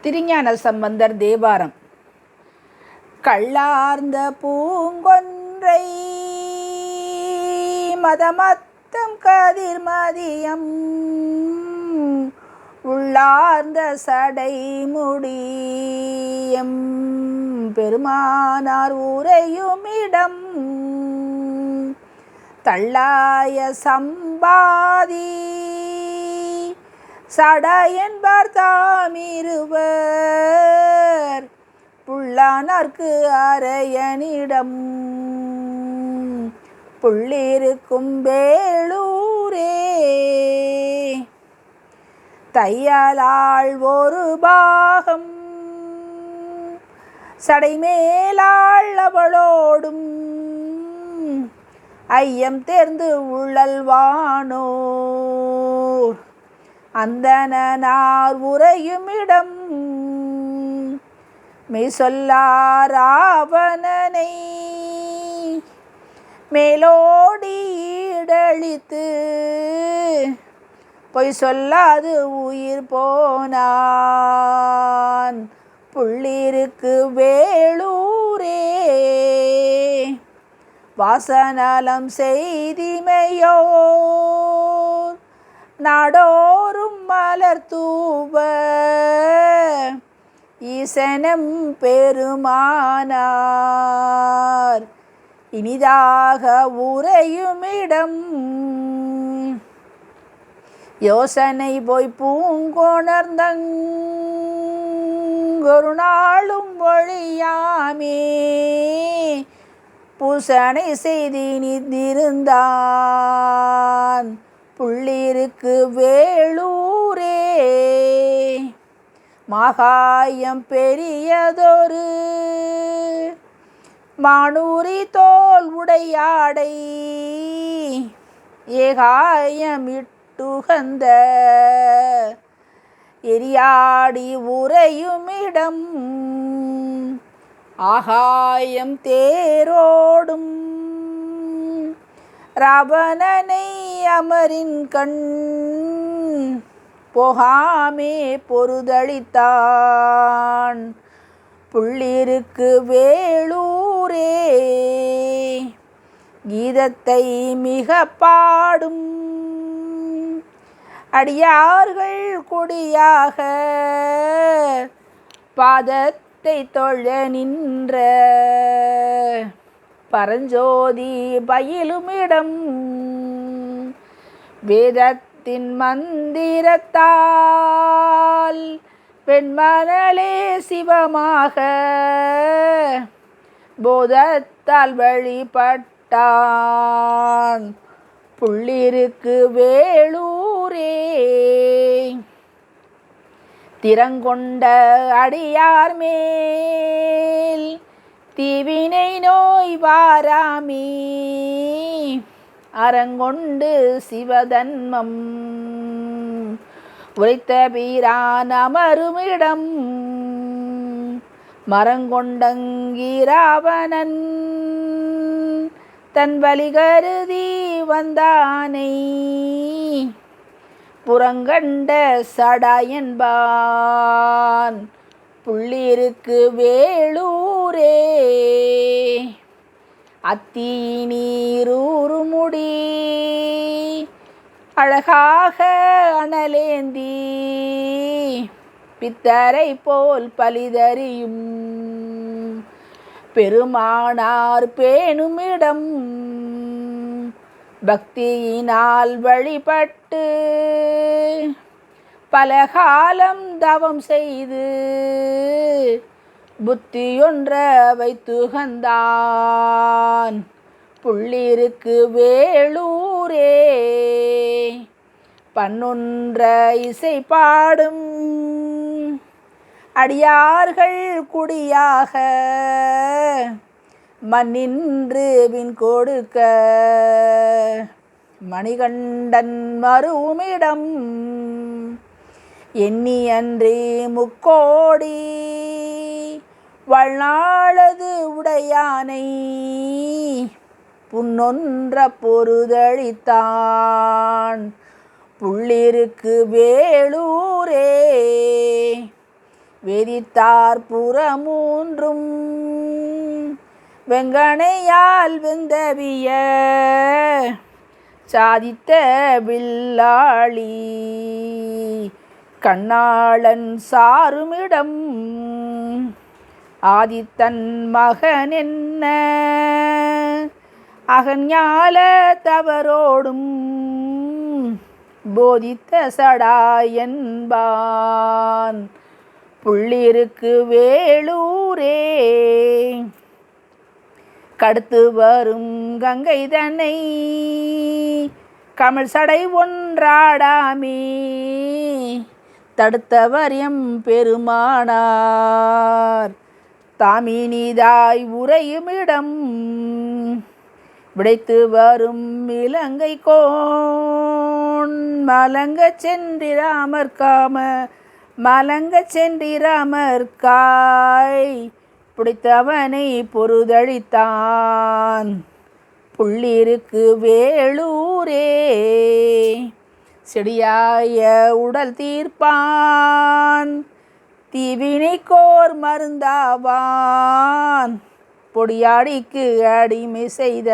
திருஞான சம்பந்தர் தேவாரம். கள்ளார்ந்த பூங்கொன்றை மதமத்தம் கதிர் மதியம் உள்ளார்ந்த சடைமுடியம் பெருமானார் உரையுமிடம் தள்ளாய சம்பாதி சடையன்பர் தாமிருவர் புல்லானார்க்கு அரையனிடம். புள்ளிருக்கும் வேளூரே தையலாள் ஒரு பாகம். சடைமேலாள் அவளோடும். ஐயம் தேர்ந்து உள்ளல்வானோர் அந்தனார் உறையுமிடம் மெய் சொல்லாராவணனை மேலோடியடழித்து பொய் சொல்லாது உயிர் போனான். புள்ளிருக்கு வேளூரே வாசநலம் செய்திமையோ நாடோ மலர் தூவ. ஈசனம் பெருமானார். இனிதாக உரையுமிடம் யோசனை போய் பூங்கோணர்ந்தங் ஒரு நாளும் ஒழியாமே. பூசனை செய்தி நிதிருந்தான். புள்ளிருக்கு வே மகாயம் பெரியதொரு மானூரி தோல் உடையாடை ஏகாயம் இட்டுகந்த எரியாடி உறையுமிடம். ஆகாயம் தேரோடும் ராவணனை அமரின் கண் போகாமே பொருதளித்தான். புள்ளிருக்கு வேளூரே கீதத்தை மிக பாடும். அடியார்கள் கொடியாக பாதத்தை தொழ நின்ற பரஞ்சோதி பயிலுமிடம். வேதத்தின் மந்திரத்தால் பெண்மணலே சிவமாக போதத்தால் வழிபட்டான். புள்ளிருக்கு வேளூரே திறங்கொண்ட அடியார் மேல் தீவினை நோய் வாராமே. அறங்கொண்டு சிவதன்மம். உரைத்த பீரான் அமருமிடம் மரங்கொண்டங்கிராவணன். தன் வழி கருதி வந்தானை. புறங்கண்ட சடாயன்பான். புள்ளிருக்கு வேளூரே அத்தி நீரூறுமுடி அழகாக அனலேந்தி. பித்தரை போல் பலிதறியும். பெருமானார் பேணுமிடம். பக்தியினால் வழிபட்டு பலகாலம் தவம் செய்து புத்தியொன்ற வைத்துகந்தான் புள்ளிருக்கு வேளூரே பன்னொன்ற இசை பாடும். அடியார்கள் குடியாக. மண்ணின்று பின் கொடுக்க. மணிகண்டன் மறுவுமிடம் எண்ணி அன்றி முக்கோடி. வள்ளாளது உடையானை புன்னொன்ற பொருதளித்தான் புள்ளிருக்கு வேளூரே வெறித்தார் புறமூன்றும் வெங்கனையால் வெந்தவிய சாதித்த வில்லாளி. கண்ணாளன் சாருமிடம் ஆதித்தன் மகன் என்ன? அகஞால தவறோடும் போதித்த சடாயன்பான் புள்ளிருக்கு வேளூரே கடுத்து வரும் கங்கை தன்னை கமல் சடை ஒன்றாடாமே. தடுத்தவர் எம் பெருமானார். தாமினிதாய் உறையுமிடம். விடைத்து வரும் இலங்கை கோன். மலங்க சென்றிராமர் காம மலங்க சென்றிராமர் காய். பிடித்தவனை பொறுதழித்தான் புள்ளிருக்கு வேளூரே செடியாய உடல் தீர்ப்பான். தீவினை கோர் மருந்தாவான். பொடியாடிக்கு அடிமை செய்த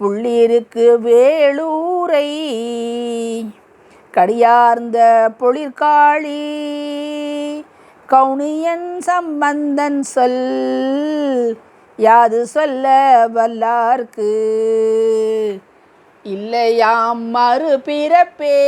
புள்ளிருக்கு வேளூரை கடியார்ந்த பொழிற்காளி கவுனியன் சம்பந்தன் சொல் யாது சொல்ல வல்லார்க்கு? இல்லையாம் மறுபிறப்பே